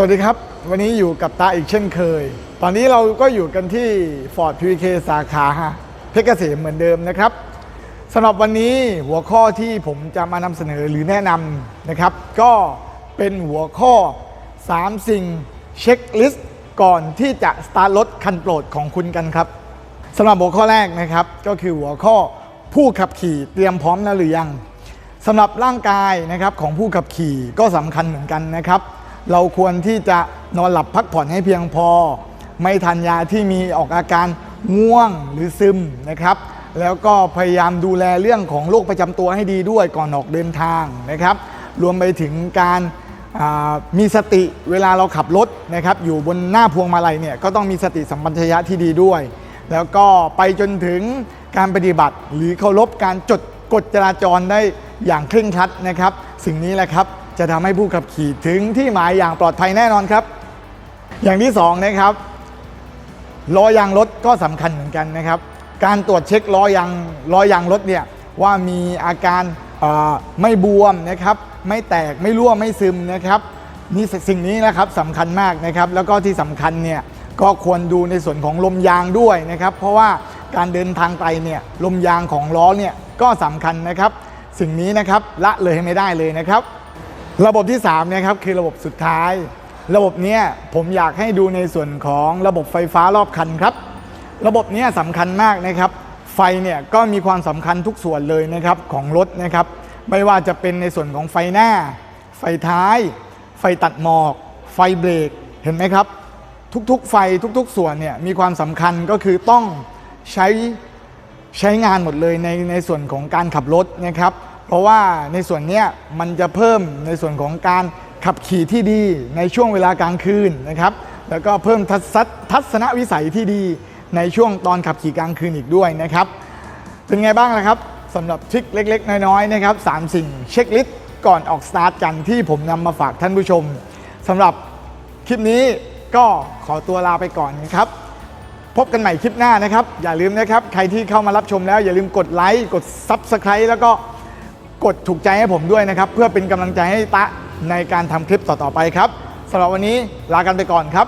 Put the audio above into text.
สวัสดีครับ วันนี้อยู่กับตาอีกเช่นเคย ตอนนี้เราก็อยู่กันที่ Ford PVK สาขาเพชรเกษมเหมือนเดิมนะครับสำหรับวันนี้หัวข้อที่ผมจะมานำเสนอหรือแนะนำนะครับ ก็เป็นหัวข้อ 3 สิ่งเช็คลิสต์ก่อนที่จะสตาร์ทรถคันโปรดของคุณกันครับสำหรับหัวข้อแรกนะครับ ก็คือหัวข้อผู้ขับขี่เตรียมพร้อมแล้วหรือยังสำหรับร่างกายนะครับของผู้ขับขี่ก็สำคัญเหมือนกันนะครับ เราควรที่จะนอนหลับพักผ่อนให้เพียงพอ ไม่ทานยาที่มีออกอาการง่วงหรือซึมนะครับ แล้วก็พยายามดูแลเรื่องของโรคประจำตัวให้ดีด้วยก่อนออกเดินทางนะครับ รวมไปถึงการมีสติเวลาเราขับรถนะครับ อยู่บนหน้าพวงมาลัยเนี่ยก็ต้องมีสติสัมปชัญญะที่ดีด้วย แล้วก็ไปจนถึงการปฏิบัติ หรือเคารพการจดกฎจราจรได้อย่างเคร่งครัดนะครับ สิ่งนี้แหละครับ จะทำให้ผู้ขับขี่ถึงที่หมายอย่างปลอดภัยแน่นอนครับ อย่างที่สองนะครับล้อยางรถก็สำคัญเหมือนกันนะครับ การตรวจเช็คล้อยางล้อยางรถเนี่ยว่ามีอาการไม่บวมนะครับ ไม่แตกไม่รั่วไม่ซึมนะครับนี่สิ่งนี้นะครับสำคัญมากนะครับ แล้วก็ที่สำคัญเนี่ยก็ควรดูในส่วนของลมยางด้วยนะครับ เพราะว่าการเดินทางไกลเนี่ยลมยางของล้อเนี่ยก็สำคัญนะครับ สิ่งนี้นะครับละเลยไม่ได้เลยนะครับ ระบบที่3นะครับคือระบบสุดท้าย ระบบเนี้ยผมอยากให้ดูในส่วนของระบบไฟฟ้ารอบคันครับ ระบบเนี้ยสำคัญมากนะครับ ไฟเนี่ยก็มีความสำคัญทุกส่วนเลยนะครับของรถนะครับ ไม่ว่าจะเป็นในส่วนของไฟหน้า ไฟท้าย ไฟตัดหมอก ไฟเบรกเห็นไหมครับ ทุกๆ ไฟทุกๆ ส่วนเนี่ยมีความสำคัญก็คือต้องใช้ใช้งานหมดเลยในในส่วนของการขับรถนะครับ เพราะว่าในส่วนนี้มันจะเพิ่มในส่วนของการขับขี่ที่ดีในช่วงเวลากลางคืนนะครับ แล้วก็เพิ่มทัศนทัศนวิสัยที่ดีในช่วงตอนขับขี่กลางคืนอีกด้วยนะครับ เป็นไงบ้างล่ะครับสำหรับทริคเล็ก ๆ น้อยๆนะครับสามสิ่งเช็คลิสต์ก่อนออกสตาร์ทกันที่ผมนำมาฝากท่านผู้ชมสำหรับคลิปนี้ก็ขอตัวลาไปก่อนนะครับ พบกันใหม่คลิปหน้านะครับ อย่าลืมนะครับ ใครที่เข้ามารับชมแล้วอย่าลืมกดไลค์กด Subscribe แล้วก็ กดถูกใจให้ผมด้วยนะครับ เพื่อเป็นกำลังใจให้ตะในการทำคลิปต่อๆไปครับสำหรับวันนี้ลากันไปก่อนครับ